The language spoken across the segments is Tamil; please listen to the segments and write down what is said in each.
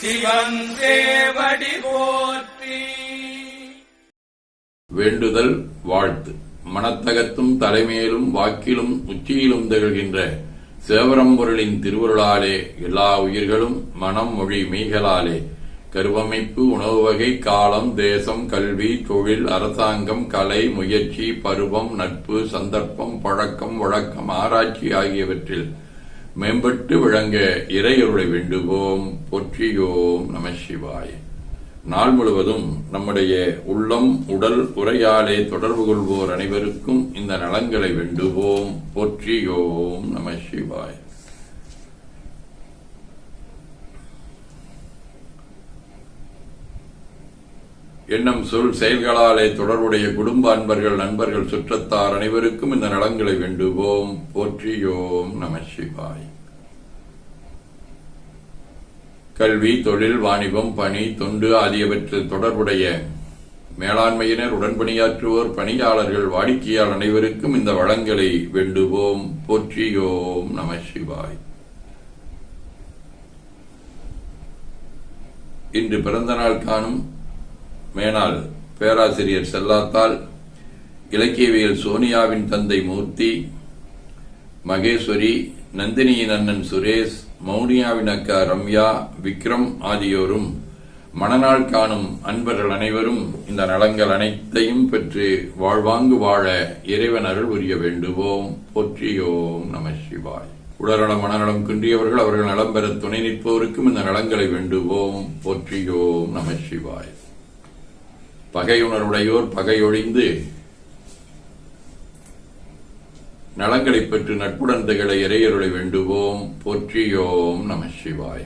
சிவன் போற்றி. வேண்டுதல் வாழ்த்து. மனத்தகத்தும் தலைமையிலும் வாக்கிலும் உச்சியிலும் திகழ்கின்ற சேவரம்பொருளின் திருவருளாலே எல்லா உயிர்களும் மனம் மொழி மெய்களாலே கருவமைப்பு உணவு வகை காலம் தேசம் கல்வி தொழில் அரசாங்கம் கலை முயற்சி பருவம் நட்பு சந்தர்ப்பம் பழக்கம் வழக்கம் ஆராய்ச்சி ஆகியவற்றில் மேம்பட்டு விளங்க இறையருளை வேண்டுவோம். போற்றியோம் நம சிவாய். நாள் முழுவதும் நம்முடைய உள்ளம் உடல் உரையாலே தொடர்பு கொள்வோர் அனைவருக்கும் இந்த நலங்களை வேண்டுவோம். பொற்றியோம் நம சிவாய். எண்ணம் சொல் செயல்களாலே தொடர்புடைய குடும்ப அன்பர்கள் நண்பர்கள் சுற்றத்தார் அனைவருக்கும் இந்த நலங்களை வேண்டுவோம். போற்றியோம் நம சிவாய். கல்வி தொழில் வாணிபம் பணி தொண்டு ஆகியவற்றில் தொடர்புடைய மேலாண்மையினர் உடன்பணியாற்றுவோர் பணியாளர்கள் வாடிக்கையாளர் அனைவருக்கும் இந்த வளங்களை வேண்டுவோம். போற்றியோம் நம சிவாய். இன்று பிறந்த நாள் காணும் மேனாள் பேராசிரியர் செல்லாத்தால் இலக்கியவியல் சோனியாவின் தந்தை மூர்த்தி மகேஸ்வரி நந்தினியின் அண்ணன் சுரேஷ் மௌனியாவின் அக்கா ரம்யா விக்ரம் ஆகியோரும் மணநாள் காணும் அன்பர்கள் அனைவரும் இந்த நலங்கள் அனைத்தையும் பெற்று வாழ்வாங்கு வாழ இறைவன் அருள் புரிய வேண்டுவோம். போற்றியோம் நம சிவாய். உடல்நலம் மனநலம் குன்றியவர்கள் அவர்கள் நலம் பெற துணை நிற்பவருக்கும் இந்த நலங்களை வேண்டுவோம். போற்றியோம் நம சிவாய். பகையுணர்வுடையோர் பகையொழிந்து நலங்களைப் பெற்று நட்புடன் திகழ இறையருளை வேண்டுவோம். போற்றியோம் நம சிவாய.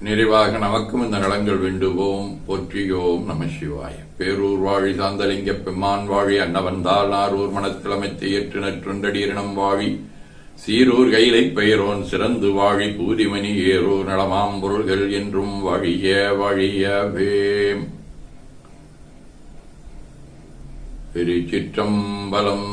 நிறைவாக நமக்கும் இந்த நலங்கள் வேண்டுவோம். போற்றியோம் நம சிவாய. பேரூர் வாழி சாந்தலிங்க பெம்மான் வாழி அன்னவந்தால் நாரூர் மனத்திலமைத்து ஏற்று நற்றுண்டடியினம் வாழி. சீரூர் கைலை பெயரோன் சிறந்து வாழி பூதிமணி ஏரூர் நலமாம் பொருள்கள் என்றும் வழிய வழியவே. திருச்சிற்றம்பலம்.